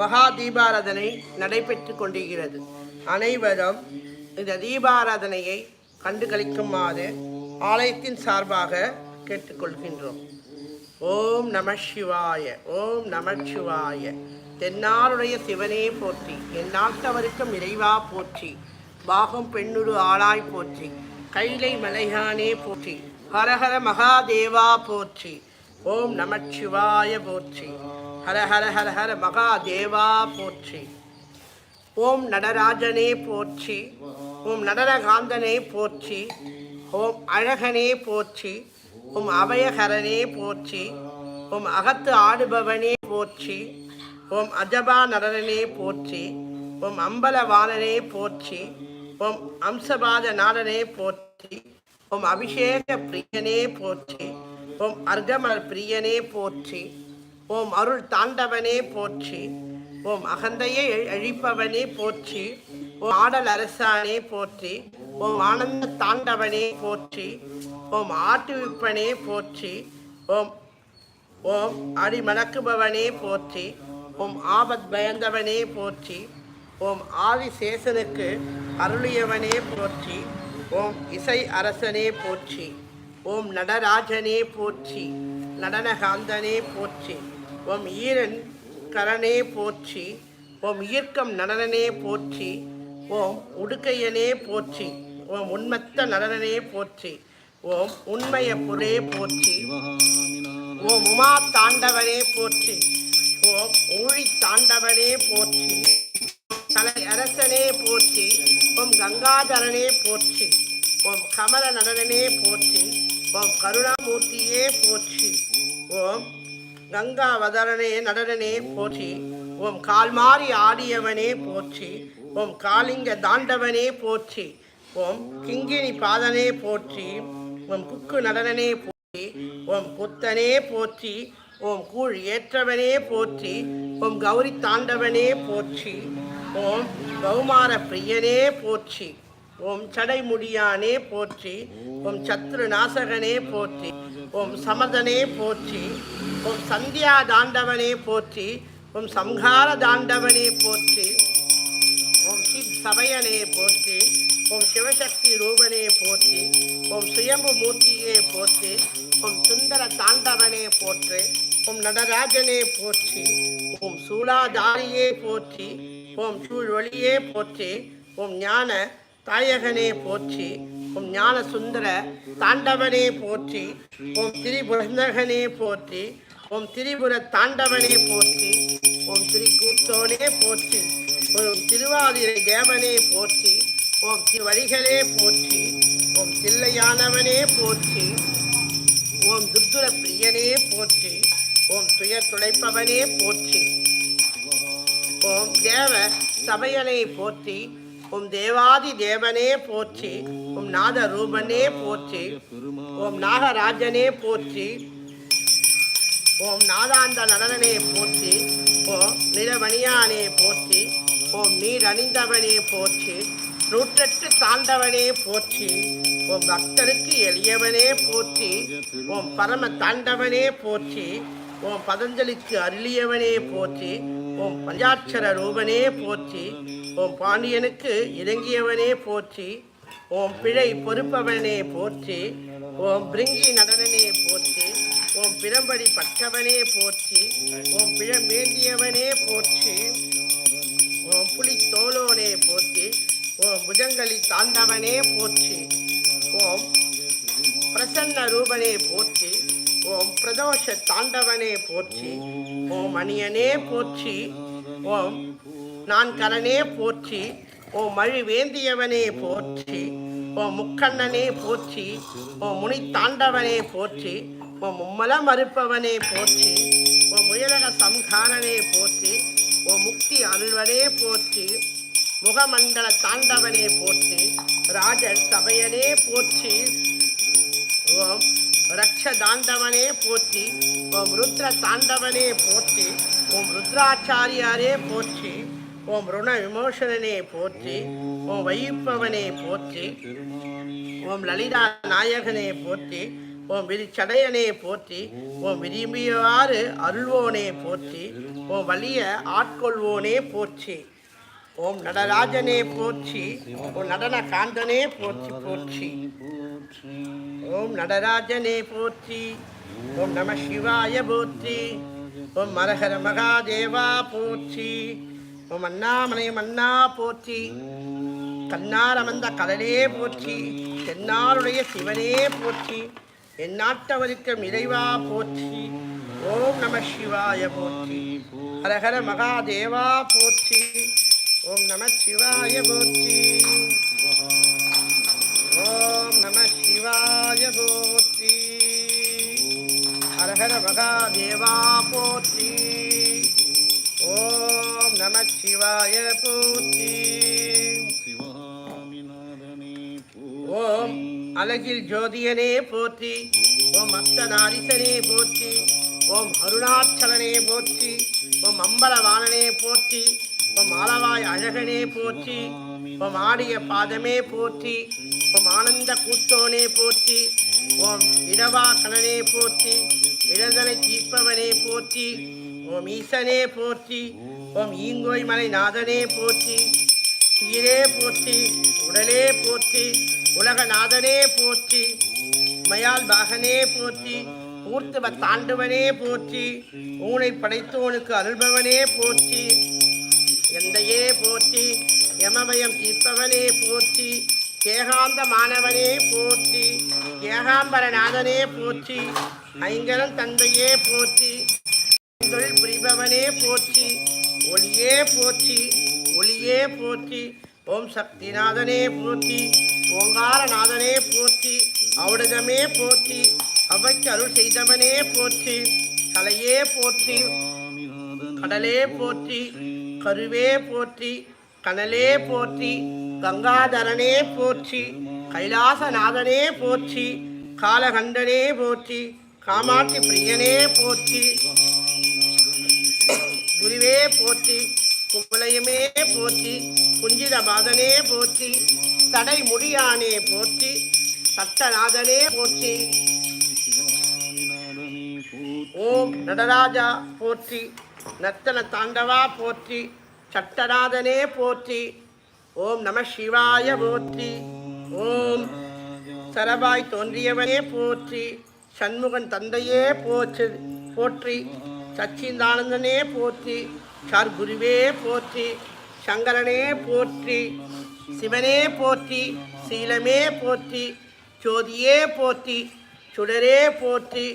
மகா தீபாராதனை நடைபெற்று கொண்டிருக்கிறது. அனைவரும் இந்த தீபாராதனையை கண்டுகளிக்குமாறு ஆலயத்தின் சார்பாக கேட்டுக்கொள்கின்றோம். ஓம் நம சிவாய ஓம் நம சிவாய. தென்னாளுடைய சிவனே போற்றி எந்நாட்டவருக்கும் இறைவா போற்றி பாகம் பெண்ணுரு ஆளாய் போற்றி கைலை மலையானே போற்றி ஹரஹர மகாதேவா போற்றி ஓம் நம சிவாய போற்றி. ஹர ஹர ஹர ஹர மகாதேவா போற்றி ஓம் நடராஜனே போற்றி ஓம் நடனகாந்தனே போற்றி ஓம் அழகனே போற்றி ஓம் அபயகரனே போற்றி ஓம் அகத்து ஆடுபவனே போற்றி ஓம் அஜபா நடனே போற்றி ஓம் அம்பலவாணனே போற்றி ஓம் அம்சபாத நாடனே போற்றி ஓம் அபிஷேக பிரியனே போற்றி ஓம் அர்கமர் பிரியனே போற்றி ஓம் அருள் தாண்டவனே போற்றி. ஓம் அகந்தையை அழிப்பவனே போற்றி. ஓம் ஆடல் அரசானே போற்றி. ஓம் ஆனந்த தாண்டவனே போற்றி. ஓம் ஆட்டுவிப்பனே போற்றி. ஓம் ஓம் அடி மணக்குபவனே போற்றி. ஓம் ஆபத் பயந்தவனே போற்றி. ஓம் ஆதிசேஷனுக்கு அருளியவனே போற்றி. ஓம் இசை அரசனே போற்றி. ஓம் நடராஜனே போற்றி. நடனகாந்தனே போற்றி. ஓம் ஈரன் கரனே போற்றி ஓம் ஈர்க்கம் நடனனே போற்றி ஓம் உடுக்கையனே போற்றி ஓம் உண்மத்த நடனனே போற்றி ஓம் உண்மைய புரே போற்றி ஓம் உமா தாண்டவனே போற்றி ஓம் ஊழி தாண்டவனே போற்றி தலை அரசனே போற்றி ஓம் கங்காதரனே போற்றி ஓம் கமல நடனனே போற்றி ஓம் கருணாமூர்த்தியே போற்றி ஓம் கங்காவதரனே நடனே போற்றி ஓம் கால்மாறி ஆடியவனே போற்றி ஓம் காளிங்க தாண்டவனே போற்றி ஓம் கிங்கினி பாதனே போற்றி ஓம் குக்கு நடனனே போற்றி ஓம் புத்தனே போற்றி ஓம் கூழ் ஏற்றவனே போற்றி ஓம் கௌரி தாண்டவனே போற்றி ஓம் கௌமார பிரியனே போற்றி ஓம் சடைமுடியானே போற்றி ஓம் சத்ரு நாசகனே போற்றி ஓம் சமதனே போற்றி ஓம் சந்தியா தாண்டவனே போற்றி ஓம் சம்ஹார தாண்டவனே போற்றி ஓம் சித் சபையனே போற்றி ஓம் சிவசக்தி ரூபனே போற்றி ஓம் சுயம்பு மூர்த்தியே போற்றி ஓம் சுந்தர தாண்டவனே போற்று ஓம் நடராஜனே போற்றி ஓம் சூலாதாரியே போற்றி ஓம் சூழ்வொழியே போற்றி ஓம் ஞான தாயகனே போற்றி ஓம் ஞான சுந்தர தாண்டவனே போற்றி ஓம் திரிபுரந்தகனே போற்றி ஓம் திரிபுர தாண்டவனே போற்றி ஓம் திரிகூத்தோனே போற்றி ஓம் திருவாதிரை தேவனே போற்றி ஓம் திருவழிகளே போற்றி ஓம் தில்லையானவனே போற்றி ஓம் துர்துர பிரியனே போற்றி ஓம் துயர் துடைப்பவனே போற்றி ஓம் தேவ சபையனை போற்றி ஓம் தேவாதி தேவனே போற்றி ஓம் நாத ரூபனே போற்றி ஓம் நாகராஜனே போற்றி ஓம் நாதாந்த நடனே போற்றி. ஓம் நிலவணியானே போற்றி. ஓம் நீர் அணிந்தவனே போற்றி. நூற்றெட்டு தாண்டவனே போற்றி. ஓம் பக்தருக்கு எளியவனே போற்றி. ஓம் பரம தாண்டவனே போற்றி. ஓம் பதஞ்சலிக்கு அருளியவனே போற்றி. ஓம் பஞ்சாட்சர ரூபனே போற்றி. ஓம் பாண்டியனுக்கு இறங்கியவனே போற்றி. ஓம் பிழை பொறுப்பவனே போற்றி. ஓம் பிரிங்கி நடன ஓம் பட்டவனே போற்றி ஓம் பிழம் வேண்டியவனே போற்றி ஓம் புலி தோலோனே போற்றி ஓம் புஜங்களி தாண்டவனே போற்றி ஓம் பிரசன்ன ரூபனே போற்றி ஓம் பிரதோஷ தாண்டவனே போற்றி ஓம் அணியனே போற்றி ஓம் நான் கரனே போற்றி ஓம் மழி வேந்தியவனே போற்றி ஓ முக்கண்ணனே போற்றி ஓ முனி தாண்டவனே போற்றி உன் மும்மல மறுப்பவனே போற்றி. உன் முயலக சம்ஹாரனே போற்றி. உன் முக்தி அருள்வனே போற்றி. முகமண்டல தாண்டவனே போற்றி. ராஜ சபையனே போற்றி. ஓம் ரக்ஷ தாண்டவனே போற்றி. ஓம் ருத்ர தாண்டவனே போற்றி. ஓம் ருத்ராச்சாரியாரே போற்றி. ஓம் ருண விமோசனனே போற்றி. ஓம் வைப்பவனே போற்றி. ஓம் லலிதா நாயகனே போற்றி. ஓம் விரிச்சடையனே போற்றி. உன் விரும்பியவாறு அருள்வோனே போற்றி. உன் வலிய ஆட்கொள்வோனே போற்றி. ஓம் நடராஜனே போற்றி. ஓம் நடன காந்தனே போற்றி போற்றி. ஓம் நடராஜனே போற்றி. ஓம் நம சிவாய போற்றி. ஓம் மரகர மகாதேவா போற்றி. ஓம் அண்ணாமலை மன்னா போற்றி. கண்ணார் அமர்ந்த கடலே போற்றி. தென்னாருடைய சிவனே போற்றி. எந்நாட்டவருக்கு இறைவா போற்றி. ஓம் நம சிவாய போற்றி. ஹரஹர மகாதேவா போற்றி. ஓம் நம சிவாய போற்றி. ஓம் நம சிவாய போற்றி. ஹரஹர மகாதேவா போற்றி. ஓம் நம சிவாய போற்றி. அழகில் ஜோதியனே போற்றி. ஓம் அப்தநாரிசனே போற்றி. ஓம் அருணாச்சலனே போற்றி. ஓம் அம்பலவாணனே போற்றி. ஓம் ஆலவாய் அழகனே போற்றி. ஓம் ஆடிய பாதமே போற்றி. ஓம் ஆனந்த கூத்தோனே போற்றி. ஓம் இடவா கணனே போற்றி. இடதனை தீர்ப்பவனே போற்றி. ஓம் ஈசனே போற்றி. ஓம் ஈங்கோய் மலை நாதனே போற்றி. உயிரே போற்றி. உடலே போற்றி. உலகநாதனே போற்றி மயால் பாகனே போற்றி ஊர்த்துவ தாண்டுவனே போற்றி ஊனை படைத்தோனுக்கு அருள்பவனே போற்றி எந்தையே போற்றி எமபயம் தீர்ப்பவனே போற்றி ஏகாந்த மாணவனே போற்றி ஏகாம்பரநாதனே போற்றி ஐங்கரன் தந்தையே போற்றி தொழில் புரிபவனே போற்றி ஒளியே போற்றி ஒளியே போற்றி ஓம் சக்திநாதனே போற்றி. ஓங்காரநாதனே போற்றி ஔடகமே போற்றி அவைக்கு அருள் செய்தவனே போற்றி கலையே போற்றி கடலே போற்றி கருவே போற்றி கனலே போற்றி கங்காதரனே போற்றி கைலாசநாதனே போற்றி காலகண்டனே போற்றி காமாட்சி பிரியனே போற்றி குருவே போற்றி குவலயமே போற்றி குஞ்சிதபாதனே போற்றி தடை முடியானே போற்றி சட்டநாதனே போற்றி. ஓம் நடராஜா போற்றி நர்த்தன தாண்டவா போற்றி சட்டநாதனே போற்றி. ஓம் நம சிவாய போற்றி. ஓம் சரபாய் தோன்றியவனே போற்றி. சண்முகன் தந்தையே போற்று போற்றி. சச்சிந்தானந்தனே போற்றி. சார் குருவே போற்றி. சங்கரனே போற்றி. சிவனே போற்றி சீலமே போற்றி ஜோதியே போற்றி சுடரே போற்றி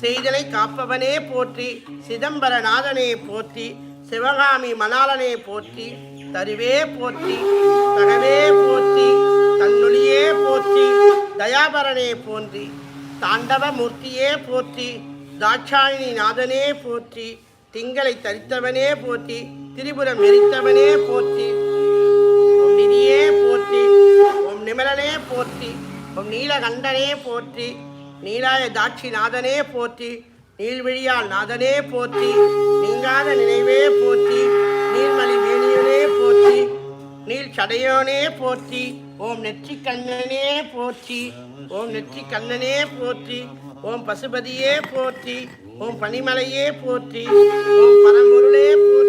செய்தலை காப்பவனே போற்றி சிதம்பரநாதனே போற்றி சிவகாமி மணாலனே போற்றி தருவே போற்றி தகவே போற்றி தன்னொழியே போற்றி தயாபரனே போற்றி தாண்டவமூர்த்தியே போற்றி தாட்சாயினி நாதனே போற்றி திங்களை தரித்தவனே போற்றி திரிபுரம் எரித்தவனே போற்றி. ஓம் போற்றி. ஓம் நிமலனே போற்றி. ஓம் நீலகண்டனே போற்றி. நீலாய தாட்சி நாதனே போற்றி. நீள்விழியால் நாதனே போற்றி. நீங்காத நினைவே போற்றி. நீர்மலி வேணியனே போற்றி. நீல் சடையோனே போற்றி. ஓம் நெற்றி கண்ணனே போற்றி. ஓம் நெற்றி கண்ணனே போற்றி. ஓம் பசுபதியே போற்றி. ஓம் பனிமலையே போற்றி. ஓம் பரம்பொருளே போற்றி.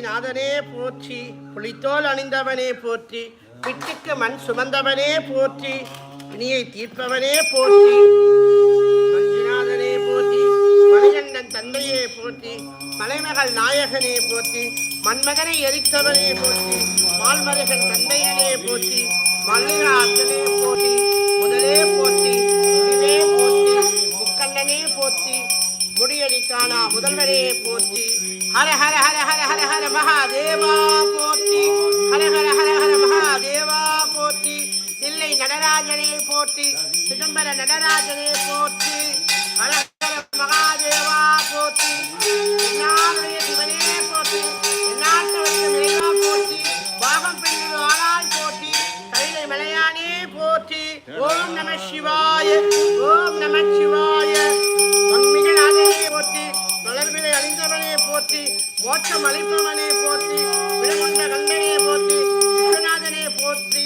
நாதனே போற்றி புளித்தோல் அணிந்தவனே போற்றி பிட்டுக்கு மண் சுமந்தவனே போற்றி வினியை தீர்ப்பவனே போற்றி. மஞ்சுநாதனே போற்றி மணிகண்டன் தந்தையே போற்றி மலைமகள் நாயகனே போற்றி மன்மகனை எரித்தவனே போற்றி மால்மருகன் தந்தையனே போற்றி மல்லிகார்த்தனே போற்றி முதலே போற்றி முடிவே போற்றி முக்கண்ணனே போற்றி முடியடி காணா முதல்வரே போற்றி. ஹர ஹர ஹர ஹர ஹர ஹர மகாதேவா போற்றி. ஹர ஹர ஹர ஹர மகாதேவா போற்றி. தில்லை நடராஜனே போற்றி. சிதம்பர நடராஜனே போற்றி. ஹர ஹர மகாதேவா போற்றி. என்னாருடைய சிவனே போற்றி. எந்நாட்டவருக்கு இறைவா போற்றி. பாகம் பெண்கள் ஆளாய் போற்றி. கைலை மலையானே போற்றி. ஓம் நம சிவாய ஓம் நம சிவாய. போற்ற மோட்சம் அளிப்பவனே போற்றி விடமுண்ட கண்டனே போற்றி விஸ்வநாதனே போற்றி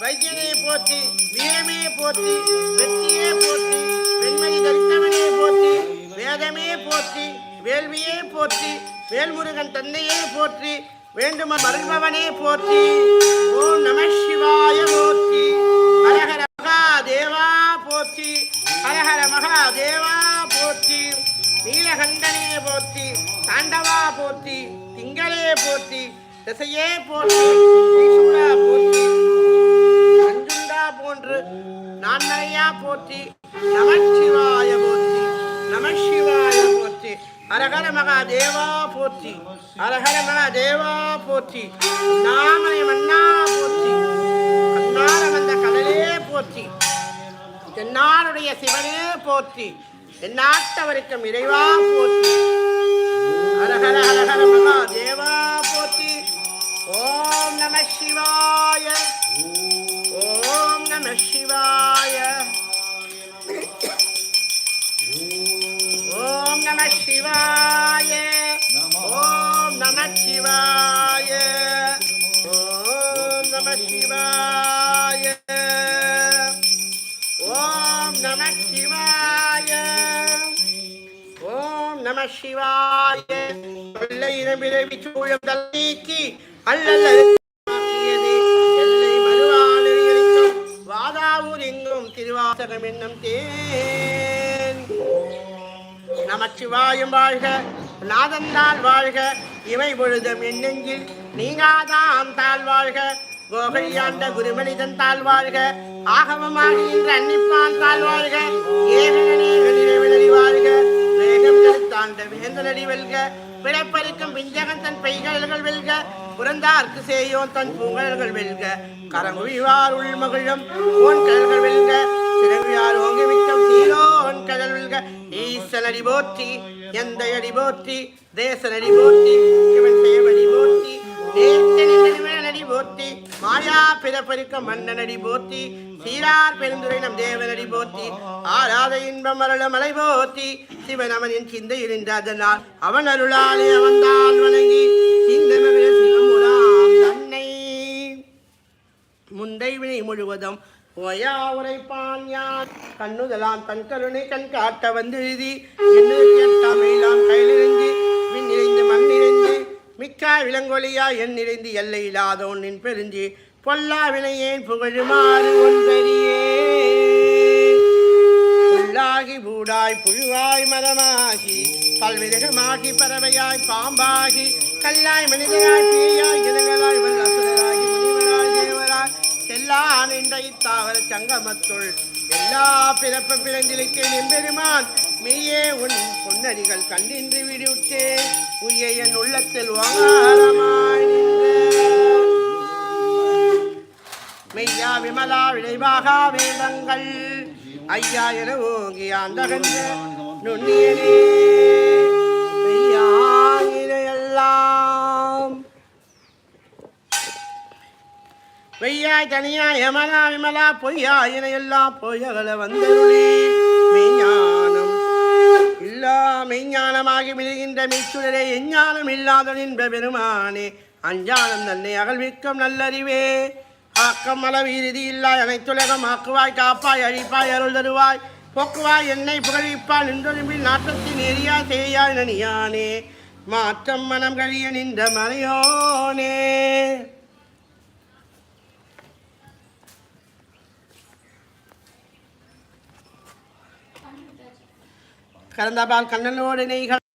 வைத்தியனே போற்றி வீரமே போற்றி வெற்றியே போற்றி வெண்மதி தரித்தவனே போற்றி வேதமே போற்றி வேள்வியே போற்றி வேல்முருகன் தன்னையே போற்றி வேண்டும மருள்பவனே போற்றி. ஓம் நம சிவா திசையே போற்றி போற்றி. அஞ்சுண்டா போன்று நான் நிறையா போற்றி. நமச்சிவாய போற்றி. நமசிவாய போற்றி. அரகர மகாதேவா போற்றி. அரகர மகாதேவா போற்றி. நாமனை மன்னா போற்றி. கண்ணார வந்த கடலே போற்றி. தென்னாருடைய சிவனே போற்றி. எந்நாட்டவருக்கும் இறைவா போற்றி. அரகர அரகர மகாதேவா ஓம் நம சிவாய ஓம் நம சிவாய ஓம் நம சிவாய ஓம் நம சிவாய ஓம் நம சிவாய ஓம் நம சிவாய ஓம் நம சிவாய பிள்ளை இரவிரவி சூழல் நீக்கி அல்லல் எல்லை மறுவாளர்களுக்கும் வாதாவூர் எங்கும் திருவாசகம் என்னும் தேன். நமச்சிவாயம் வாழ்க நாதந்தால் வாழ்க இவை பொழுதும் என்னெஞ்சில் நீங்காதாம் தாழ் வாழ்க. கோகையாண்ட குருமனிதன் தாழ் வாழ்க ஆகவமாக அன்னிப்பான் தாழ் வாழ்க. ஏகனே வெளிரவிழி வாழ்க வேகம் கருத்தாண்ட வேந்தனடி வெல்க பிழைப்பறிக்கும் பிஞ்சகன் தன் பெய்கழல்கள் வெல்க. புறந்தார்க்கு செய்யோன் தன் பூங்கல்கள் வெல்க. கரங்குவிவார் உள்மகிழும் ஓன் கடல்கள் வெல்க. சிறவியார் ஓங்கி மிக்கம் சீரோன் கடல் வெல்க. ஈசனடி போற்றி எந்த அடி போற்றி தேசனடி போற்றி சிவன் சேவடி போற்றி நேர்த்தனடி போற்றி மாயா பிறப்பருக்க மன்னனடி போற்றி சீரார் பெருந்துரை நம் தேவனடி போற்றி ஆராத இன்பம் அருள மலை போற்றி சிவன் அவனின் சிந்தை இருந்ததனால் அவன் அருளாலே அவன்தான் வணங்கி இந்த சிவமுடாம் தன்னை முந்தை வினை முழுவதும் ஓயா உரைப்பான் யான் கண்ணுதலாம் தன் கருணை கண் காட்ட வந்தெழுதி என்ன கேட்டாமையிலாம் கையிலிருந்து விண் நிறைந்து மண் நிறைந்து மிக்கா விலங்கொலியா என் நிறைந்து எல்லை இல்லாதோன் நின் பெருஞ்சி. பொல்லா வினையேன் புகழுமாறு ஒன் பெரியே. புல்லாகி பூடாய் புழுவாய் மரமாகி பல்விதகமாகி பறவையாய் பாம்பாகி கல்லாய் மனிதராய் பேயாய் கிரகளாய் வல்லசுரராகி செல்லா நின்ற இத்தாவர சங்கமத்துள். எல்லா பிறப்பு பிறந்திருக்கேன் எம்பெருமான். மெய்யே உன் பொன்னடிகள் கண்டின்றி விடுவிட்டேன் உய்ய என் உள்ளத்தில் வாரமாய் மெய்யா விமலா விளைவாகா வேதங்கள். ஐயா என ஓங்கியாந்தகன் நுண்ணியனே. வெய்யாய் தனியா யமலா விமலா பொய்யா இனையெல்லாம் பொய்யகல வந்தருளே. மெய்ஞானம் இல்லா மெய்ஞானமாகி மிளிகின்ற மிச்சுடரே எஞ்ஞானம் இல்லாத நின்ற பெருமானே. அஞ்ஞானம் தன்னை அகழ்விக்கும் நல்லறிவே. ஆக்கம் அளவு இறுதி இல்லாய் அனைத்துலகம் ஆக்குவாய் காப்பாய் அழிப்பாய் அருள் தருவாய். போக்குவாய் என்னை புகழிப்பாய் நின்றொரும்பில் நாட்டத்தின் எரியா செய்யாய் நனியானே. மாற்றம் மனம் கழிய நின்ற மறையோனே. கலந்தபால் கண்ணனோடு நெய்கள்